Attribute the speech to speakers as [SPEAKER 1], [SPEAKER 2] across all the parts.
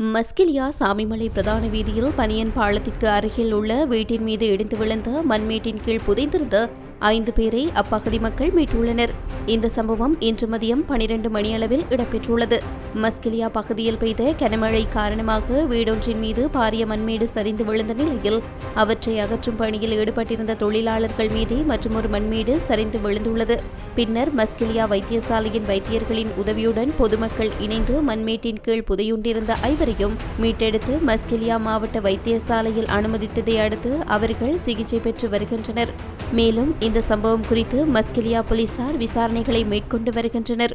[SPEAKER 1] மஸ்கிலியா சாமிமலை பிரதான வீதியில் பனியன் பாலத்திற்கு அருகில் உள்ள வீட்டின் மீது இடிந்து விழுந்த மண்மேட்டின் கீழ் புதைந்திருந்த ஐந்து பேரை அப்பகுதி மக்கள் மீட்டுள்ளனர். இந்த சம்பவம் இன்று மதியம் பனிரெண்டு மணியளவில் இடம்பெற்றுள்ளது. மஸ்கிலியா பகுதியில் பெய்த கனமழை காரணமாக வீடொன்றின் மீது பாரிய மண்மேடு சரிந்து விழுந்த நிலையில் அவற்றை அகற்றும் பணியில் ஈடுபட்டிருந்த தொழிலாளர்கள் மீதே மற்றொரு மண்மேடு சரிந்து விழுந்துள்ளது. பின்னர் மஸ்கிலியா வைத்தியசாலையின் வைத்தியர்களின் உதவியுடன் பொதுமக்கள் இணைந்து மண்மேட்டின் கீழ் புதையுண்டிருந்த ஐவரையும் மீட்டெடுத்து மஸ்கிலியா மாவட்ட வைத்தியசாலையில் அனுமதித்ததை அடுத்து அவர்கள் சிகிச்சை பெற்று வருகின்றனர். மேலும் இந்த சம்பவம் குறித்து மஸ்கிலியா போலீசார் விசாரணைகளை மேற்கொண்டு வருகின்றனர்.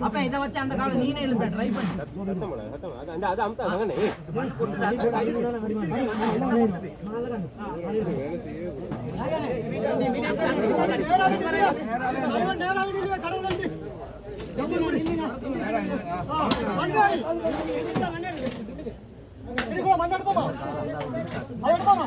[SPEAKER 2] அப்ப இதை வச்சு அந்த காலம் நீனே இல்ல ட்ரை பண்ணு.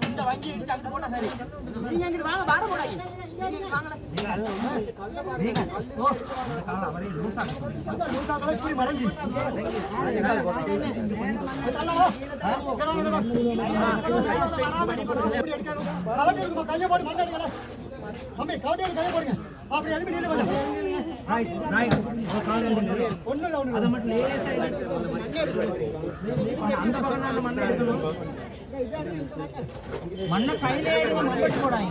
[SPEAKER 3] இந்த வங்கி இடிச்சு அங்க போட்டா சரி.
[SPEAKER 2] அந்த காலம் அவரே லூசா அம்மே கவுடையில கை மண்பட்டு போடாங்க.